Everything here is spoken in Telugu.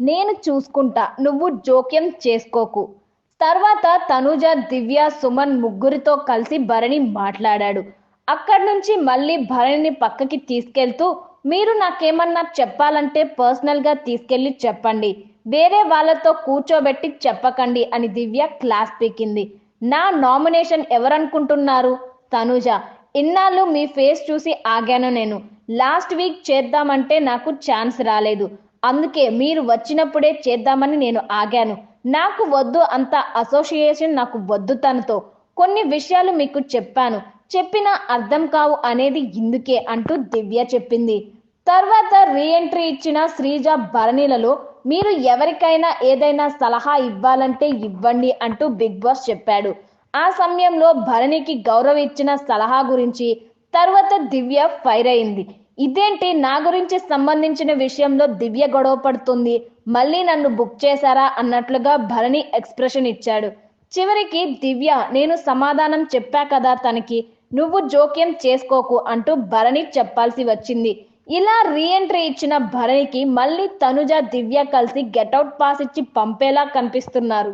నేను చూసుకుంటా నువ్వు జోక్యం చేసుకోకు. తర్వాత తనుజ దివ్య సుమన్ ముగ్గురితో కలిసి భరణి మాట్లాడాడు. అక్కడి నుంచి మళ్ళీ భరణిని పక్కకి తీసుకెళ్తూ మీరు నాకేమన్నా చెప్పాలంటే పర్సనల్గా తీసుకెళ్ళి తీసుకెళ్ళి చెప్పండి. వేరే వాళ్ళతో కూర్చోబెట్టి చెప్పకండి అని దివ్య క్లాస్ పీకింది. నా నామినేషన్ ఎవరనుకుంటున్నారు? తనుజ. ఇన్నాళ్ళు మీ ఫేస్ చూసి ఆగాను నేను. లాస్ట్ వీక్ చేద్దామంటే నాకు ఛాన్స్ రాలేదు. అందుకే మీరు వచ్చినప్పుడే చేద్దామని నేను ఆగాను. నాకు వద్దు అంత అసోసియేషన్ నాకు వద్దు తనతో. కొన్ని విషయాలు మీకు చెప్పాను. చెప్పినా అర్థం కావు అనేది ఇందుకే అంటూ దివ్య చెప్పింది. తర్వాత రీఎంట్రీ ఇచ్చిన శ్రీజ భరణిలలో మీరు ఎవరికైనా ఏదైనా సలహా ఇవ్వాలంటే ఇవ్వండి అంటూ బిగ్ బాస్ చెప్పాడు. ఆ సమయంలో భరణికి గౌరవ ఇచ్చిన సలహా గురించి తర్వాత దివ్య ఫైర్ అయింది. ఇదేంటి నా గురించి సంబంధించిన విషయంలో దివ్య గొడవ పడుతుంది? మళ్ళీ నన్ను బుక్ చేశారా? అన్నట్లుగా భరణి ఎక్స్ప్రెషన్ ఇచ్చాడు. చివరికి దివ్య నేను సమాధానం చెప్పా కదా తనకి. నువ్వు జోక్యం చేసుకోకు అంటూ భరణి చెప్పాల్సి వచ్చింది. ఇలా రీఎంట్రీ ఇచ్చిన భరణికి మళ్ళీ తనుజ దివ్య కలిసి గెటౌట్ పాస్ ఇచ్చి పంపేలా కనిపిస్తున్నారు.